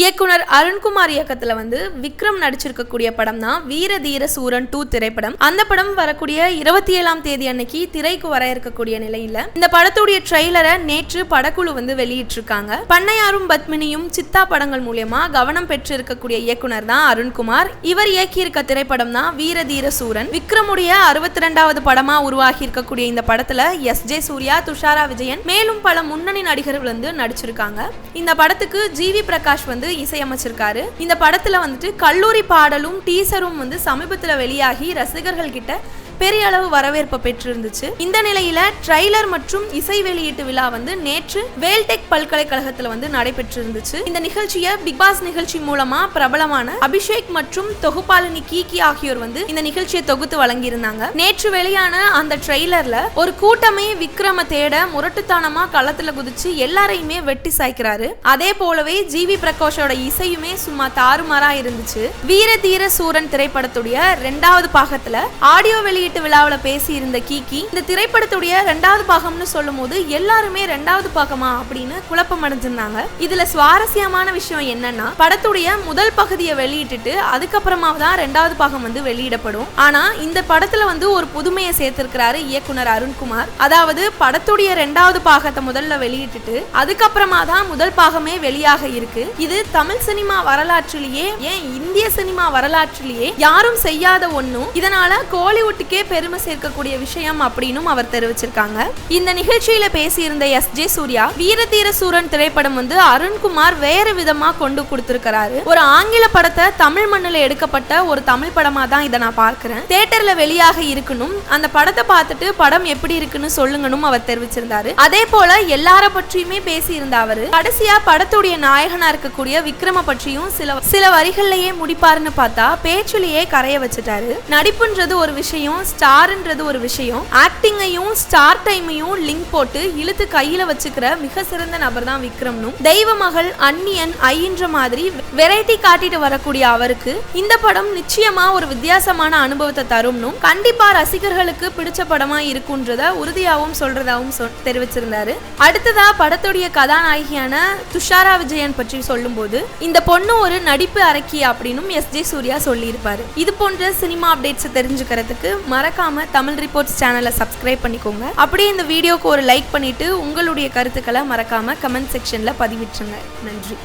இயக்குனர் அருண்குமார் இயக்கத்துல வந்து விக்ரம் நடிச்சிருக்கக்கூடிய படம் தான் வீர தீர சூரன் டூ திரைப்படம். அந்த படம் வரக்கூடிய இருபத்தி ஏழாம் தேதி அன்னைக்கு திரைக்கு வர இருக்கக்கூடிய நிலையில இந்த படத்துடைய ட்ரெய்லரை நேற்று படக்குழு வந்து வெளியிட்டிருக்காங்க. பண்ணையாரும் பத்மினியும் சித்தா படங்கள் மூலியமா கவனம் பெற்று இருக்கக்கூடிய இயக்குனர் தான் அருண்குமார். இவர் இயக்கியிருக்க திரைப்படம் தான் வீர தீர சூரன். விக்ரமுடைய அறுபத்தி ரெண்டாவது படமா உருவாகி இருக்கக்கூடிய இந்த படத்துல எஸ் ஜே சூர்யா துஷாரா விஜயன் மேலும் பல முன்னணி நடிகர்கள் வந்து நடிச்சிருக்காங்க. இந்த படத்துக்கு ஜி வி பிரகாஷ் வந்து இசையமைச்சிருக்காரு. இந்த படத்துல வந்துட்டு கல்லூரி பாடலும் டீசரும் வந்து சமீபத்துல வெளியாகி ரசிகர்கள் கிட்ட பெரிய அளவு வரவேற்பை பெற்றிருந்துச்சு. இந்த நிலையில ட்ரைலர் மற்றும் இசை வெளியீட்டு விழா வந்து நேற்று வேல்டெக் பல்கலைக்கழகத்துல வந்து நடைபெற்றிருந்துச்சு. இந்த நிகழ்ச்சியை பிக் பாஸ் நிகழ்ச்சி மூலமா பிரபலமான அபிஷேக் மற்றும் தொகுப்பாளினி கீகி ஆகியோர் வந்து இந்த நிகழ்ச்சியை தொகுத்து வழங்கியிருந்தாங்க. நேற்று வெளியான அந்த ட்ரெய்லர்ல ஒரு கூட்டமே விக்ரம தேட முரட்டுத்தனமா களத்துல குதிச்சு எல்லாரையுமே வெட்டி சாய்க்கிறாரு. அதே போலவே ஜிவி பிரகாஷோட இசையுமே சும்மா தாறுமாறா இருந்துச்சு. வீர தீர சூரன் திரைப்படத்துடைய ரெண்டாவது பாகத்துல ஆடியோ வெளியீட்டு விழாவில் பேசி இருந்த கீகி இந்த திரைப்படத்துடைய ரெண்டாவது பாகம்னு சொல்லும் போது எல்லாருமே ரெண்டாவது பாகமா அப்படின்னு குழப்பம் அடைஞ்சிருந்தாங்க. இதுல சுவாரஸ்யமான விஷயம் என்னன்னா படத்துடைய முதல் பகுதியை வெளியிட்டுட்டு அதுக்கப்புறமா தான் ரெண்டாவது பாகம் வந்து வெளியிடப்படும். ஆனா இந்த படத்துல வந்து ஒரு புதுமையை சேர்த்திருக்கிறாரு இயக்குனர் அருண்குமார். அதாவது படத்துடைய ரெண்டாவது பாகத்தை முதல்ல வெளியிட்டுட்டு அதுக்கப்புறமா தான் முதல் பாகமே வெளியாக இருக்கு. இது தமிழ் சினிமா வரலாற்றிலேயே ஏன் இந்திய சினிமா வரலாற்றிலேயே யாரும் செய்யாத ஒண்ணும். இதனால கோலிவுட்டுக்கே பெருமை சேர்க்கக்கூடிய விஷயம் அப்படின்னு அவர் தெரிவிச்சிருக்காங்க. இந்த நிகழ்ச்சியில பேசியிருந்த எஸ். ஜே. சூர்யா வீரதீர சூரன் திரைப்படம் வந்து அருண்குமார் வேற விதமா கொண்டு கொடுத்திருக்கிறாரு. ஒரு ஆங்கில படத்தை தமிழ் மண்ணில் எடுக்கப்பட்ட ஒரு தமிழ் படமா தான் இதை நான் பார்க்கிறேன். தேட்டர்ல வெளியாக இருக்கணும். அந்த படத்தை பார்த்துட்டு படம் எப்படி இருக்குன்னு சொல்லுங்கன்னு அவர் தெரிவிச்சிருந்தாரு. அதே போல எல்லார பற்றியுமே பேசியிருந்த அவரு கடைசியா படத்துடைய நாயகனா இருக்கக்கூடிய விக்ரம பற்றியும் சில சில வரிகள்லயே முடிப்பாருன்னு பார்த்தா பேச்சுலயே கரைய வச்சுட்டாரு. நடிப்புன்றது ஒரு விஷயம் ஸ்டார்ன்றது ஒரு விஷயம். ஆக்டிங்கையும் ஸ்டார் டைமையும் லிங்க் போட்டு இழுத்து கையில வச்சுக்கிற மிக சிறந்த நபர் தான் விக்ரம்னும் தெய்வ மகள் அன்னியன் ஐன்ற மாதிரி வெரைட்டி காட்டிட்டு வரக்கூடிய அவருக்கு இந்த படம் நிச்சயமா ஒரு வித்தியாசமான அனுபவத்தை தரும்னும் கண்டிப்பா ரசிகர்களுக்கு பிடிச்ச படமா இருக்கும்ன்றத உறுதியாகவும் சொல்றதாகவும் சொ- தெரிவிச்சிருந்தாரு. அடுத்ததா படத்துடைய கதாநாயகியான துஷாரா விஜயன் பற்றி சொல்லும்போது இந்த பொண்ணு ஒரு நடிப்பு அரக்கி அப்படின்னும் எஸ் ஜே சூர்யா சொல்லியிருப்பாரு. இது போன்ற சினிமா அப்டேட்ஸ் தெரிஞ்சுக்கிறதுக்கு மறக்காம தமிழ் ரிப்போர்ட்ஸ் சேனலை சப்ஸ்கிரைப் பண்ணிக்கோங்க. அப்படியே இந்த வீடியோக்கு ஒரு லைக் பண்ணிட்டு உங்களுடைய கருத்துக்களை மறக்காம கமெண்ட் செக்ஷன்ல பதிவிட்டுருங்க. நன்றி.